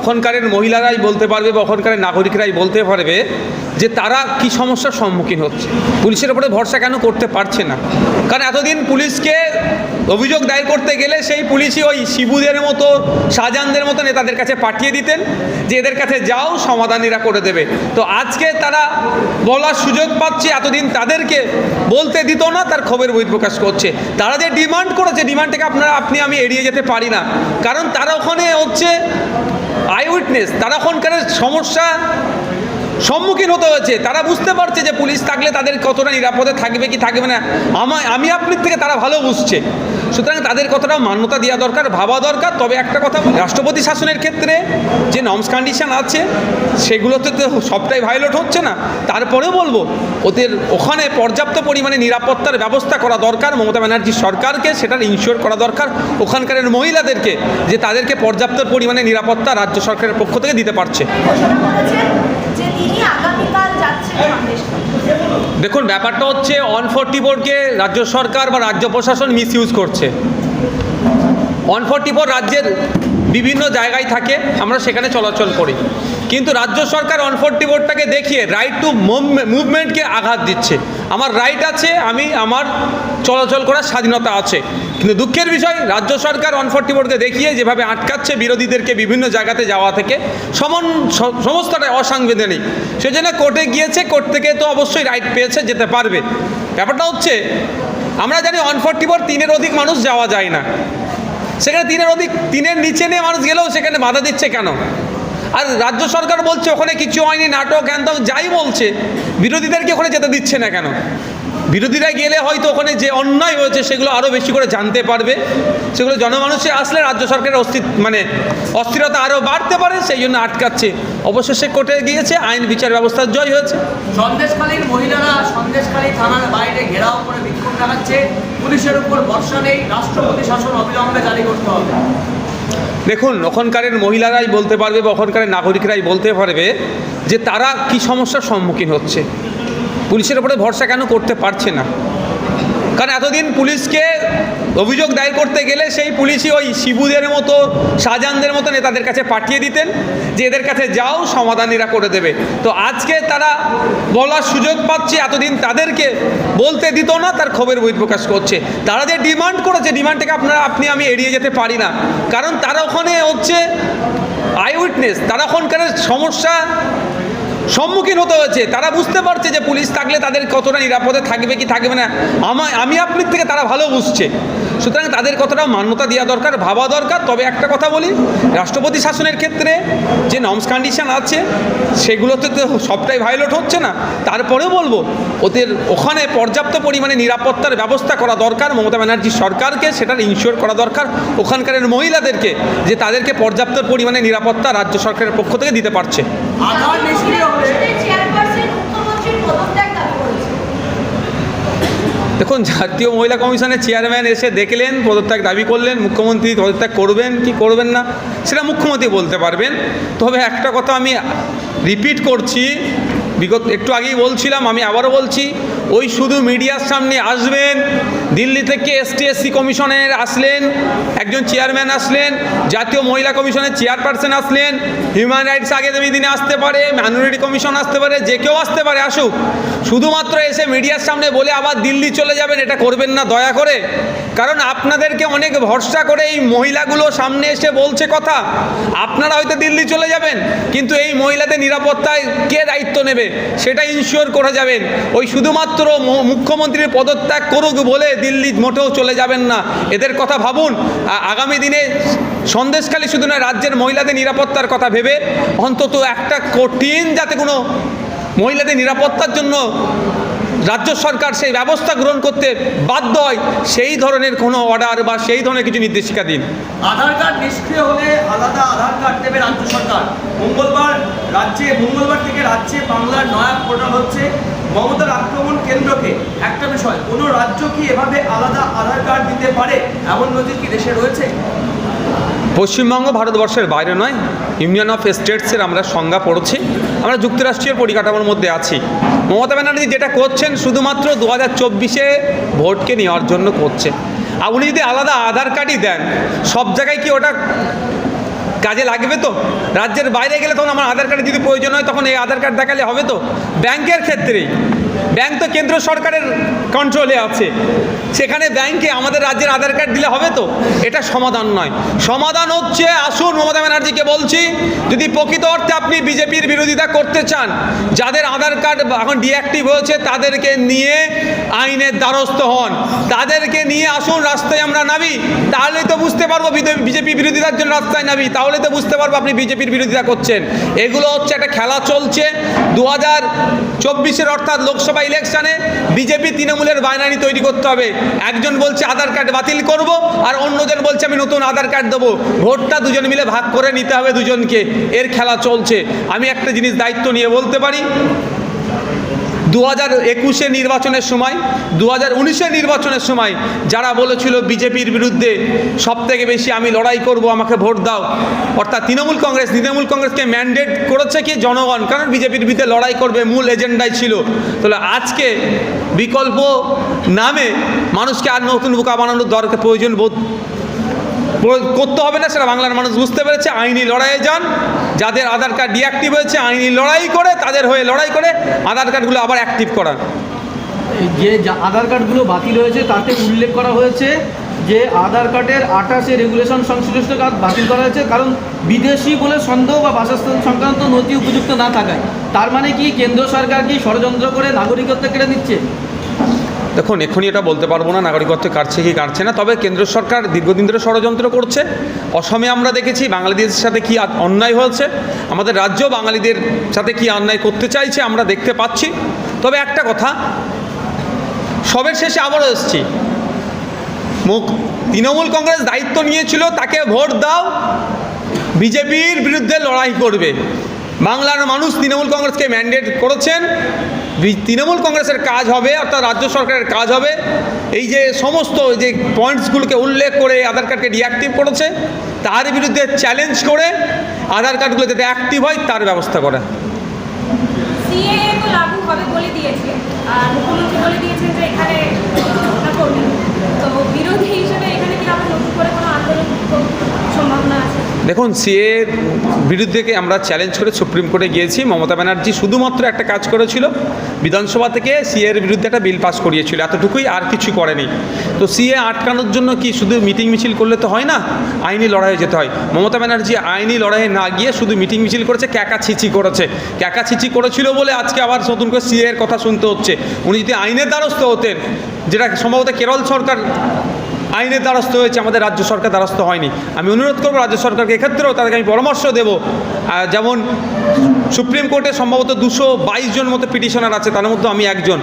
ওখানকারের মহিলারাই বলতে পারবে বা ওখানকারের নাগরিকরাই বলতে পারবে যে তারা কি সমস্যার সম্মুখীন হচ্ছে। পুলিশের উপরে ভরসা কেন করতে পারছে না? কারণ এতদিন পুলিশকে অভিযোগ দায়ের করতে গেলে সেই পুলিশই ওই শিবুদের মতো, শাহজাহানদের মতো নেতাদের কাছে পাঠিয়ে দিতেন যে এদের কাছে যাও, সমাধান এরা করে দেবে। তো আজকে তারা বলার সুযোগ পাচ্ছে, এতদিন তাদেরকে বলতে দিত না, তার ক্ষোভের বহিঃপ্রকাশ করছে। তারা যে ডিমান্ড করেছে, ডিমান্ডটাকে আপনারা, আপনি আমি এড়িয়ে যেতে পারি না। কারণ তারা ওখানে হচ্ছে আই উইটনেস তারা ওখানকার সমস্যা সম্মুখীন হতে হয়েছে। তারা বুঝতে পারছে যে পুলিশ থাকলে তাদের কতটা নিরাপদে থাকবে কি থাকবে না। আমার আমি আপনার থেকে তারা ভালো বুঝছে। সুতরাং তাদের কতটা মান্যতা দেওয়া দরকার, ভাবা দরকার। তবে একটা কথা, রাষ্ট্রপতি শাসনের ক্ষেত্রে যে নর্মস কন্ডিশন আছে, সেগুলোতে তো সবটাই ভায়োলেট হচ্ছে না। তারপরেও বলব, ওদের ওখানে পর্যাপ্ত পরিমাণে নিরাপত্তার ব্যবস্থা করা দরকার। মমতা ব্যানার্জি সরকারকে সেটার ইনশিওর করা দরকার। ওখানকারের মহিলাদেরকে, যে তাদেরকে পর্যাপ্ত পরিমাণে নিরাপত্তা রাজ্য সরকারের পক্ষ থেকে দিতে পারছে। দেখুন, ব্যাপারটা হচ্ছে অন ফোরটি ফোরকে রাজ্য সরকার বা রাজ্য প্রশাসন মিস করছে। অন ফোরটি ফোর রাজ্যের বিভিন্ন জায়গায় থাকে, আমরা সেখানে চলাচল করি। কিন্তু রাজ্য সরকার অন ফোরটি বোর্ডটাকে দেখিয়ে রাইট টু মুভমেন্টকে আঘাত দিচ্ছে। আমার রাইট আছে, আমি আমার চলাচল করার স্বাধীনতা আছে। কিন্তু দুঃখের বিষয়, রাজ্য সরকার অন ফোরটি বোর্ডকে দেখিয়ে যেভাবে আটকাচ্ছে বিরোধীদেরকে বিভিন্ন জায়গাতে যাওয়া থেকে, সমন সমস্তটাই অসাংবিধানিক। সেজন্য কোর্টে গিয়েছে, কোর্ট থেকে তো অবশ্যই রাইট পেয়েছে, যেতে পারবে। ব্যাপারটা হচ্ছে, আমরা জানি অন ফোরটি ফোর তিনের অধিক মানুষ যাওয়া যায় না। সেখানে তিনের অধিক তিনের নিচে নিয়ে মানুষ গেলেও সেখানে বাধা দিচ্ছে কেন? আর রাজ্য সরকার বলছে, ওখানে কিছু হয়নি, নাটক হ্যান যাই বলছে বিরোধীদেরকে ওখানে যেতে দিচ্ছে না কেন? বিরোধীরা গেলে হয়তো ওখানে যে অন্যায় হয়েছে সেগুলো আরও বেশি করে জানতে পারবে। সেগুলো জনমানুষে আসলে রাজ্য সরকারের অস্তিত্ব মানে অস্থিরতা আরও বাড়তে পারে, সেই জন্য আটকাচ্ছে। অবশেষে কোর্টে গিয়েছে, আইন বিচার ব্যবস্থার জয় হয়েছে। সন্দেশখালীর মহিলারা সন্দেশখালী থানার বাইরে ঘেরাও করে বিক্ষোভ দেখাচ্ছে। পুলিশের উপর ভরসা নেই, রাষ্ট্রপতি শাসন অবিলম্বে জারি করতে হবে। দেখুন, ওখানকারের মহিলারাই বলতে পারবে বা ওখানকারের নাগরিকরাই বলতে পারবে যে তারা কি সমস্যার সম্মুখীন হচ্ছে। পুলিশের উপরে ভরসা কেন করতে পারছে না? কারণ এতদিন পুলিশকে অভিযোগ দায়ের করতে গেলে সেই পুলিশই ওই শিবুদের মতো, শাহজাহানদের মতো নেতাদের কাছে পাঠিয়ে দিতেন, যে এদের কাছে যাও সমাধান এরা করে দেবে। তো আজকে তারা বলার সুযোগ পাচ্ছে, এতদিন তাদেরকে বলতে দিত না, তার ক্ষোভের বহিঃপ্রকাশ করছে। তারা যে ডিমান্ড করেছে ডিমান্ডটাকে আপনারা, আপনি, আমি এড়িয়ে যেতে পারি না। কারণ তারা ওখানে হচ্ছে আই উইটনেস তারা ওখানকার সমস্যা সম্মুখীন হতে হয়েছে। তারা বুঝতে পারছে যে পুলিশ থাকলে তাদের কতটা নিরাপদে থাকবে কি থাকবে না। আমার আমি আপনার থেকে তারা ভালো বুঝছে। সুতরাং তাদের কতটা মান্যতা দেওয়া দরকার, ভাবা দরকার। তবে একটা কথা বলি, রাষ্ট্রপতি শাসনের ক্ষেত্রে যে নর্মস কন্ডিশন আছে, সেগুলোতে তো সবটাই ভায়োলেট হচ্ছে না। তারপরেও বলব, ওদের ওখানে পর্যাপ্ত পরিমাণে নিরাপত্তার ব্যবস্থা করা দরকার। মমতা ব্যানার্জি সরকারকে সেটার ইনশিওর করা দরকার। ওখানকারের মহিলাদেরকে, যে তাদেরকে পর্যাপ্ত পরিমাণে নিরাপত্তা রাজ্য সরকারের পক্ষ থেকে দিতে পারছে আধার নিষ্ক্রিয় হলে চেয়ারপারসন মুখ্যমন্ত্রীর পদত্যাগ দাবি করেছে দেখুন জাতীয় মহিলা কমিশনের চেয়ারম্যান এসে দেখলেন, পদত্যাগ দাবি করলেন, মুখ্যমন্ত্রী পদত্যাগ করবেন, কি করবেন না, সেটা মুখ্যমন্ত্রী বলতে পারবেন। তবে একটা কথা আমি রিপিট করছি, বিগত একটু আগেই বলছিলাম, আমি আবারও বলছি, ওই শুধু মিডিয়ার সামনে আসবেন দিল্লি থেকে এসটি এসসি কমিশনের আসলেন, একজন চেয়ারম্যান আসলেন, জাতীয় মহিলা কমিশনের চেয়ারপারসন আসলেন, হিউম্যান রাইটস আগামী দিনে আসতে পারে মাইনরিটি কমিশন আসতে পারে, যে কেউ আসতে পারে, আসুক। শুধুমাত্র এসে মিডিয়ার সামনে বলে আবার দিল্লি চলে যাবেন, এটা করবেন না, দয়া করে। কারণ আপনাদেরকে অনেক ভরসা করে এই মহিলাগুলো সামনে এসে বলছে কথা। আপনারা হয়তো দিল্লি চলে যাবেন, কিন্তু এই মহিলাদের নিরাপত্তায় কে দায়িত্ব নেবে? সেটা ইনশিওর করে যাবেন। ওই শুধুমাত্র মুখ্যমন্ত্রীর পদত্যাগ করুক বলে দিল্লি মোটেও চলে যাবেন না। এদের কথা ভাবুন। আগামী দিনে সন্দেশখালী শুধু নয়, রাজ্যের মহিলাদের নিরাপত্তার কথা ভেবে অন্তত একটা কঠিন যাতে কোনো মহিলাদের নিরাপত্তার জন্য রাজ্য সরকার সেই ব্যবস্থা গ্রহণ করতে বাধ্য হয় সেই ধরনের কোনো অর্ডার বা সেই ধরনের কিছু নির্দেশিকা দিন। আধার কার্ড নিষ্ক্রিয় হলে আলাদা আধার কার্ড দেবে রাজ্য সরকার। মঙ্গলবার রাজ্যে, মঙ্গলবার থেকে রাজ্যে বাংলার নয়া পোর্টাল হচ্ছে মমতার আক্রমণ কেন্দ্রকে। একটা বিষয়, কোনো রাজ্য কি এভাবে আলাদা আধার কার্ড দিতে পারে? এমন নজির কি দেশে রয়েছে? পশ্চিমবঙ্গ ভারতবর্ষের বাইরে নয় ইউনিয়ন অফ স্টেটসের আমরা সংজ্ঞা পড়ছি। আমরা যুক্তরাষ্ট্রীয় পরিকাঠামোর মধ্যে আছি। মমতা ব্যানার্জি যেটা করছেন শুধুমাত্র দু হাজার চব্বিশে ভোটকে নেওয়ার জন্য করছে। আর উনি যদি আলাদা আধার কার্ডই দেন, সব জায়গায় কি ওটা কাজে লাগবে তো? রাজ্যের বাইরে গেলে তখন আমার আধার কার্ডের যদি প্রয়োজন হয়, তখন এই আধার কার্ড দেখালে হবে তো? ব্যাংকের ক্ষেত্রেই। ব্যাংক তো কেন্দ্র সরকারের কন্ট্রোলে আছে। সেখানে ব্যাংকে আমাদের রাজ্যের আধার কার্ড দিলে হবে তো? এটা সমাধান নয়। সমাধান হচ্ছে, আসুন মমতা ব্যানার্জিকে বলছি, যদি প্রকৃত অর্থে আপনি বিজেপির বিরোধিতা করতে চান, যাদের আধার কার্ড এখন ডিঅ্যাক্টিভ হয়েছে, তাদেরকে নিয়ে আইনের দ্বারস্থ হন। তাদেরকে নিয়ে আসুন, রাস্তায় আমরা নামি। তাহলেই তো বুঝতে পারব বিজেপি বিরোধিতার জন্য রাস্তায় নামি। তাহলে তো বুঝতে পারব আপনি বিজেপির বিরোধিতা করছেন। এগুলো হচ্ছে একটা খেলা চলছে। দু হাজার চব্বিশের অর্থাৎ লোকসভা ইলেকশনে বিজেপি তৃণমূলের বাইনারি তৈরি করতে হবে। একজন বলছে আধার কার্ড বাতিল করব আর অন্যজন বলছে আমি নতুন আধার কার্ড দেবো। ভোটটা দুজন মিলে ভাগ করে নিতে হবে দুজনকে। এর খেলা চলছে। আমি একটা জিনিস দায়িত্ব নিয়ে বলতে পারি দু হাজার একুশে নির্বাচনের সময় দু হাজার উনিশের নির্বাচনের সময় যারা বলেছিল বিজেপির বিরুদ্ধে সব থেকে বেশি আমি লড়াই করব, আমাকে ভোট দাও। অর্থাৎ তৃণমূল কংগ্রেস, তৃণমূল কংগ্রেসকে ম্যান্ডেট করেছে কি জনগণ? কারণ বিজেপির বিরুদ্ধে লড়াই করবে, মূল এজেন্ডাই ছিল। তাহলে আজকে বিকল্প নামে মানুষকে আর নতুন বোকা বানানোর দরকার, প্রয়োজন বোধ করতে হবে না সেটা বাংলার মানুষ বুঝতে পেরেছে। আইনি লড়াইয়ে যান। যাদের আধার কার্ড ডিঅ্যাক্টিভ হয়েছে, আইনি লড়াই করে, তাদের হয়ে লড়াই করে আধার কার্ডগুলো আবার অ্যাক্টিভ করান। যে আধার কার্ডগুলো বাতিল হয়েছে, তাতে উল্লেখ করা হয়েছে যে আধার কার্ডের আঠাশে রেগুলেশন সংশ্লিষ্ট কাজ বাতিল করা হয়েছে, কারণ বিদেশি বলে সন্দেহ বা বাসস্থান সংক্রান্ত নথি উপযুক্ত না থাকায়। তার মানে কি, কেন্দ্র সরকার কি ষড়যন্ত্র করে নাগরিকত্ব কেড়ে নিচ্ছে? দেখুন এক্ষুনি এটা বলতে পারব না, নাগরিকত্ব কাটছে কি কাটছে না, তবে কেন্দ্র সরকার দীর্ঘদিন ধরে ষড়যন্ত্র করছে। অসমে আমরা দেখেছি বাঙালিদের সাথে কি অন্যায় হয়েছে, আমাদের রাজ্য বাঙালিদের সাথে কি অন্যায় করতে চাইছে আমরা দেখতে পাচ্ছি। তবে একটা কথা, সবের শেষে আবারও এসছি। মুখ তৃণমূল কংগ্রেস দায়িত্ব নিয়েছিল, তাকে ভোট দাও, বিজেপির বিরুদ্ধে লড়াই করবে। বাংলার মানুষ তৃণমূল কংগ্রেসকে ম্যান্ডেট করেছেন। তৃণমূল কংগ্রেসের কাজ হবে, অর্থাৎ রাজ্য সরকারের কাজ হবে। এই যে সমস্ত যে পয়েন্টসগুলোকে উল্লেখ করে আধার কার্ডকে ডিঅ্যাক্টিভ করেছে, তার বিরুদ্ধে চ্যালেঞ্জ করে আধার কার্ডগুলো যাতে অ্যাক্টিভ হয়, তার ব্যবস্থা করে। তো লাগু হবে বলে দিয়েছে। আর মুখ্যমন্ত্রী বলে দিয়েছেন যে এখানে আহ, ওটা করবেন তো বিরোধী হিসেবে এখানে কি আবার নতুন করে কোনো আন্দোলন তো- সম্ভাবনা আছে দেখুন সিএর বিরুদ্ধে আমরা চ্যালেঞ্জ করে সুপ্রিম কোর্টে গিয়েছি। মমতা ব্যানার্জি শুধুমাত্র একটা কাজ করেছিল, বিধানসভা থেকে সিএর বিরুদ্ধে একটা বিল পাস করিয়েছিল। এতটুকুই আর কিছু করেনি। তো সিএ আটকানোর জন্য কি শুধু মিটিং মিছিল করলে তো হয় না? আইনি লড়াইয়ে যেতে হয়। মমতা ব্যানার্জি আইনি লড়াইয়ে না গিয়ে শুধু মিটিং মিছিল করেছে ক্যাকা ছিচি করেছে। ক্যাকা ছিচি করেছিল বলে আজকে আবার নতুন করে সিএ এর কথা শুনতে হচ্ছে। উনি যদি আইনের দ্বারস্থ হতেন, যেটা সম্ভবত কেরল সরকার আইনের দ্বারস্থ হয়েছে, আমাদের রাজ্য সরকার দ্বারস্থ হয়নি। আমি অনুরোধ করব রাজ্য সরকারকে এক্ষেত্রেও তাদেরকে আমি পরামর্শ দেব। যেমন সুপ্রিম কোর্টে সম্ভবত দুশো বাইশ জন মতো পিটিশনার আছে, তার মধ্যে আমি একজন।